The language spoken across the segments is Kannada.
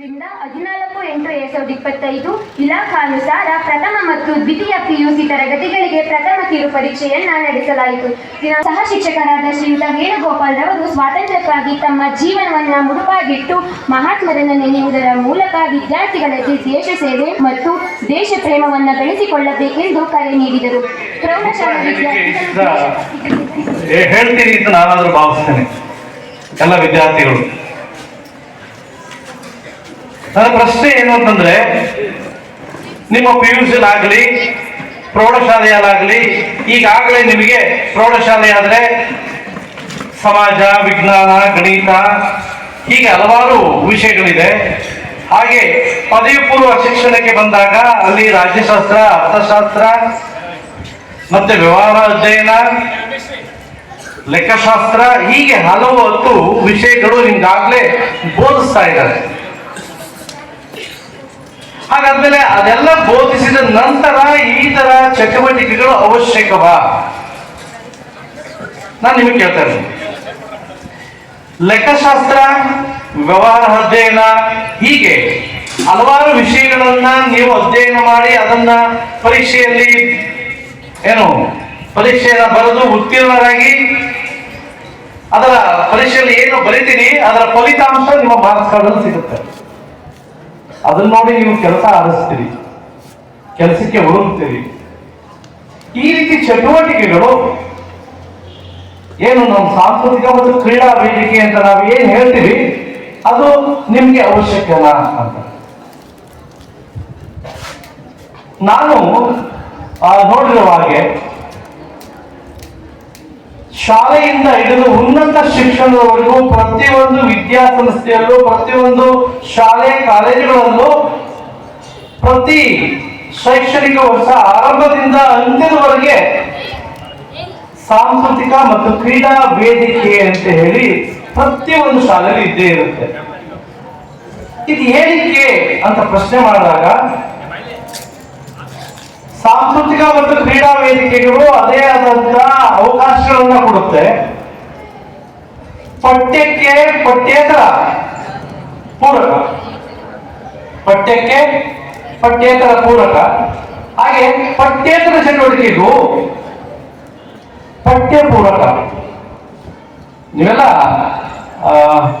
ರಿಂದ ಹದಿನಾಲ್ಕು ಎಂಟು ಎರಡ್ ಸಾವಿರದ ಇಪ್ಪತ್ತೈದು ಇಲಾಖಾನುಸಾರ ಪ್ರಥಮ ಮತ್ತು ದ್ವಿತೀಯ ಪಿಯುಸಿ ತರಗತಿಗಳಿಗೆ ಪ್ರಥಮ ಕಿರು ಪರೀಕ್ಷೆಯನ್ನ ನಡೆಸಲಾಯಿತು. ಸಹ ಶಿಕ್ಷಕರಾದ ಶ್ರೀಯುತ ವೇಣುಗೋಪಾಲ್ ರವರು ಸ್ವಾತಂತ್ರ್ಯಕ್ಕಾಗಿ ತಮ್ಮ ಜೀವನವನ್ನ ಮುಡುಪಾಗಿಟ್ಟು ಮಹಾತ್ಮರನ್ನು ನೆನೆಯುವುದರ ಮೂಲಕ ವಿದ್ಯಾರ್ಥಿಗಳಲ್ಲಿ ದೇಶ ಸೇವೆ ಮತ್ತು ದೇಶ ಪ್ರೇಮವನ್ನ ಬೆಳೆಸಿಕೊಳ್ಳಬೇಕೆಂದು ಕರೆ ನೀಡಿದರು. ಪ್ರೌಢಶಾಲಾ ವಿದ್ಯಾರ್ಥಿಗಳು ಎಲ್ಲ ವಿದ್ಯಾರ್ಥಿಗಳು. ನನ್ನ ಪ್ರಶ್ನೆ ಏನು ಅಂತಂದ್ರೆ, ನಿಮ್ಮ ಪಿ ಯು ಸಿಲಾಗಲಿ ಪ್ರೌಢಶಾಲೆಯಲ್ಲಾಗಲಿ, ಈಗಾಗಲೇ ನಿಮಗೆ ಪ್ರೌಢಶಾಲೆ ಆದರೆ ಸಮಾಜ, ವಿಜ್ಞಾನ, ಗಣಿತ, ಹೀಗೆ ಹಲವಾರು ವಿಷಯಗಳಿದೆ. ಹಾಗೆ ಪದವಿ ಪೂರ್ವ ಶಿಕ್ಷಣಕ್ಕೆ ಬಂದಾಗ ಅಲ್ಲಿ ರಾಜ್ಯಶಾಸ್ತ್ರ, ಅರ್ಥಶಾಸ್ತ್ರ, ಮತ್ತೆ ವ್ಯವಹಾರ ಅಧ್ಯಯನ, ಲೆಕ್ಕಶಾಸ್ತ್ರ, ಹೀಗೆ ಹಲವು ಹತ್ತು ವಿಷಯಗಳು ನಿಮ್ಗಾಗ್ಲೇ ಬೋಧಿಸ್ತಾ ಇದ್ದಾರೆ. ಹಾಗಾದ್ಮೇಲೆ ಅದೆಲ್ಲ ಬೋಧಿಸಿದ ನಂತರ ಈ ತರ ಚಟುವಟಿಕೆಗಳು ಅವಶ್ಯಕವಾ? ನಾನು ನಿಮಗೆ ಕೇಳ್ತಾ ಇದ್ದೀನಿ ಲೆಕ್ಕಶಾಸ್ತ್ರ, ವ್ಯವಹಾರ ಅಧ್ಯಯನ, ಹೀಗೆ ಹಲವಾರು ವಿಷಯಗಳನ್ನ ನೀವು ಅಧ್ಯಯನ ಮಾಡಿ ಅದನ್ನ ಪರೀಕ್ಷೆಯಲ್ಲಿ ಏನು ಪರೀಕ್ಷೆಯನ್ನ ಬರೆದು ಉತ್ತೀರ್ಣರಾಗಿ ಅದರ ಪರೀಕ್ಷೆಯಲ್ಲಿ ಏನು ಬರಿತೀನಿ, ಅದರ ಫಲಿತಾಂಶ ನಿಮ್ಮ ಭಾರತ ಸಿಗುತ್ತೆ. ಅದನ್ನ ನೋಡಿ ನೀವು ಕೆಲಸ ಆರಿಸ್ತೀರಿ. ಕೆಲಸಕ್ಕೆ ಹುಡುಕ್ತೀರಿ ಈ ರೀತಿ ಚಟುವಟಿಕೆಗಳು ಏನು ನಮ್ಮ ಸಾಂಸ್ಕೃತಿಕ ಮತ್ತು ಕ್ರೀಡಾ ವೇದಿಕೆ ಅಂತ ನಾವು ಏನ್ ಹೇಳ್ತೀವಿ, ಅದು ನಿಮ್ಗೆ ಅವಶ್ಯಕನಾ ಅಂತ. ನಾನು ನೋಡಿರುವ ಹಾಗೆ ಶಾಲೆಯಿಂದ ಹಿಡಿದು ಉನ್ನತ ಶಿಕ್ಷಣದವರೆಗೂ ಪ್ರತಿಯೊಂದು ವಿದ್ಯಾಸಂಸ್ಥೆಯಲ್ಲೂ ಪ್ರತಿಯೊಂದು ಶಾಲೆ, ಕಾಲೇಜುಗಳಲ್ಲೂ ಪ್ರತಿ ಶೈಕ್ಷಣಿಕ ವರ್ಷ ಆರಂಭದಿಂದ ಅಂತ್ಯದವರೆಗೆ ಸಾಂಸ್ಕೃತಿಕ ಮತ್ತು ಕ್ರೀಡಾ ವೇದಿಕೆ ಅಂತ ಹೇಳಿ ಪ್ರತಿಯೊಂದು ಶಾಲೆಯಲ್ಲಿ ಇದ್ದೇ ಇರುತ್ತೆ. ಇದು ಏನಕ್ಕೆ ಅಂತ ಪ್ರಶ್ನೆ ಮಾಡಿದಾಗ, ಸಾಂಸ್ಕೃತಿಕ ಮತ್ತು ಕ್ರೀಡಾ ವೇದಿಕೆಗಳು ಅದೇ ಆದಂತಹ ಅವಕಾಶಗಳನ್ನ ಕೊಡುತ್ತೆ. ಪಠ್ಯಕ್ಕೆ ಪಠ್ಯೇತರ ಪೂರಕ. ಪಠ್ಯಕ್ಕೆ ಪಠ್ಯೇತರ ಪೂರಕ. ಹಾಗೆ ಪಠ್ಯೇತರ ಚಟುವಟಿಕೆಗೂ ಪಠ್ಯ ಪೂರಕ. ನೀವೆಲ್ಲ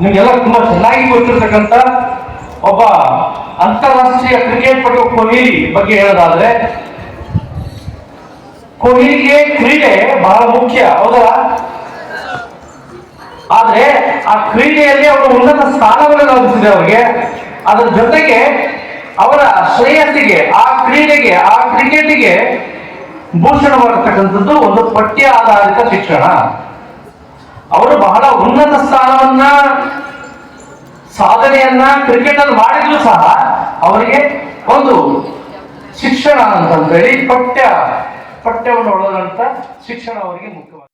ನಿಮ್ಗೆಲ್ಲ ತುಂಬಾ ಚೆನ್ನಾಗಿ ಗೊತ್ತಿರ್ತಕ್ಕಂಥ ಒಬ್ಬ ಅಂತಾರಾಷ್ಟ್ರೀಯ ಕ್ರಿಕೆಟ್ ಪಟು ಕೊಹ್ಲಿ ಬಗ್ಗೆ ಹೇಳೋದಾದ್ರೆ, ಕೊಹ್ಲಿಗೆ ಕ್ರೀಡೆ ಬಹಳ ಮುಖ್ಯ, ಹೌದಾ? ಆದ್ರೆ ಆ ಕ್ರೀಡೆಯಲ್ಲಿ ಅವರು ಉನ್ನತ ಸ್ಥಾನವನ್ನು ಲಭಿಸಿದೆ ಅವರಿಗೆ. ಅದರ ಜೊತೆಗೆ ಅವರ ಶ್ರೇಯಸ್ಸಿಗೆ, ಆ ಕ್ರೀಡೆಗೆ, ಆ ಕ್ರಿಕೆಟ್ಗೆ ಭೂಷಣವಾಗಿರ್ತಕ್ಕಂಥದ್ದು ಒಂದು ಪಠ್ಯ ಆಧಾರಿತ ಶಿಕ್ಷಣ. ಅವರು ಬಹಳ ಉನ್ನತ ಸ್ಥಾನವನ್ನ, ಸಾಧನೆಯನ್ನ ಕ್ರಿಕೆಟ್ ಅಲ್ಲಿ ಮಾಡಿದ್ರು ಸಹ ಅವರಿಗೆ ಒಂದು ಶಿಕ್ಷಣ ಅಂತಂದೇಳಿ ಪಠ್ಯ, ಪಠ್ಯವನ್ನು ಒಳಗಂತ ಶಿಕ್ಷಣ ಅವರಿಗೆ ಮುಖ್ಯವಾಗಿದೆ.